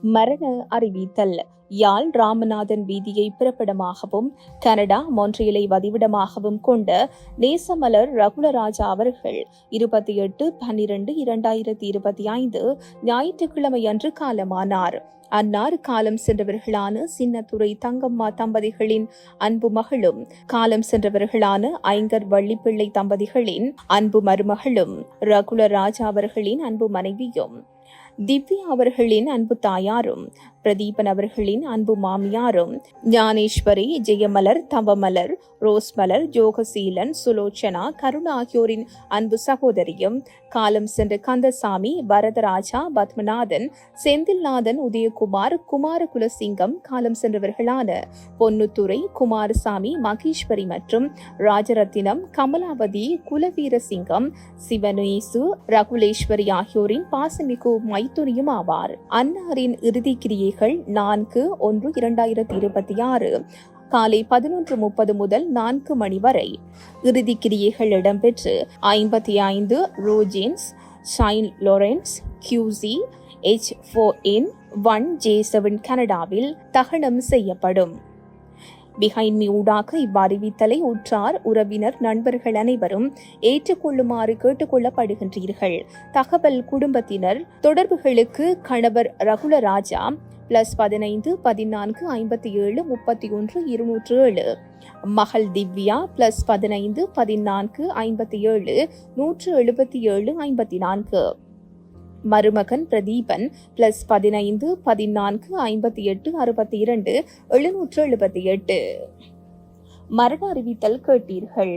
மரண அறிவித்தல். யாழ் ராமநாதன் வீதியை பிறப்பிடமாகவும் கனடா மொன்றியலை வதிவிடமாகவும் கொண்ட நேசமலர் ரகுலராஜா அவர்கள் இருபத்தி எட்டு பன்னிரண்டு இரண்டாயிரத்தி இருபத்தி ஐந்து ஞாயிற்றுக்கிழமை அன்று காலமானார். அன்னார் காலம் சென்றவர்களான சின்னத்துறை தங்கம்மா தம்பதிகளின் அன்பு மகளும் காலம் சென்றவர்களான ஐங்கர் வள்ளிப்பிள்ளை தம்பதிகளின் அன்பு மருமகளும் ரகுலராஜா அவர்களின் அன்பு மனைவியும். திவ்யா அவர்களின் அன்பு தாயாரும் பிரதீபன் அவர்களின் அன்பு மாமியாரும் ஞானேஸ்வரி ஜெயமலர் தவமலர் ரோஸ்மலர் ஜோகசீலன் சுலோச்சனா கருணா ஆகியோரின் அன்பு சகோதரியும் காலம் சென்ற கந்தசாமி வரதராஜா பத்மநாதன் செந்தில்நாதன் உதயகுமார் குமார குலசிங்கம் காலம் சென்றவர்களான பொன்னுத்துறை குமாரசாமி மகேஸ்வரி மற்றும் ராஜரத்தினம் கமலாவதி குலவீரசிங்கம் சிவனேசு ரகுலேஸ்வரி ஆகியோரின் பாசமிகு மைத்துனியும் ஆவார். அன்னாரின் இறுதி கிரியை கிரியைகள் நான்கு ஒன்று இரண்டாயிரத்தி இருபத்தி ஆறு. காலை பதினொன்று முப்பது முதல் நான்கு மணி வரை. இறுதி கிரியைகள் இடம்பெற்று ஐம்பத்தி ஐந்து Rojins Shine Lawrence QC H four N one J seven கனடாவில் தகனம் செய்யப்படும். பிஹைண்ட் மீ ஊடாக இவ்வறிவித்தலை உற்றார் உறவினர் நண்பர்கள் அனைவரும் ஏற்றுக்கொள்ளுமாறு கேட்டுக்கொள்ளப்படுகின்றீர்கள். தகவல் குடும்பத்தினர் தொடர்புகளுக்கு கணவர் ரகுலராஜா பிளஸ் பதினைந்து பதினான்கு ஐம்பத்தி ஏழு முப்பத்தி ஒன்று இருநூற்று ஏழு மகள் திவ்யா பிளஸ் பதினைந்து பதினான்கு ஐம்பத்தி ஏழு நூற்று எழுபத்தி ஏழு ஐம்பத்தி நான்கு மருமகன் பிரதீபன் பிளஸ் பதினைந்து பதினான்கு ஐம்பத்தி எட்டு அறுபத்தி இரண்டு எழுநூற்று எழுபத்தி எட்டு மரண அறிவித்தல் கேட்டீர்கள்.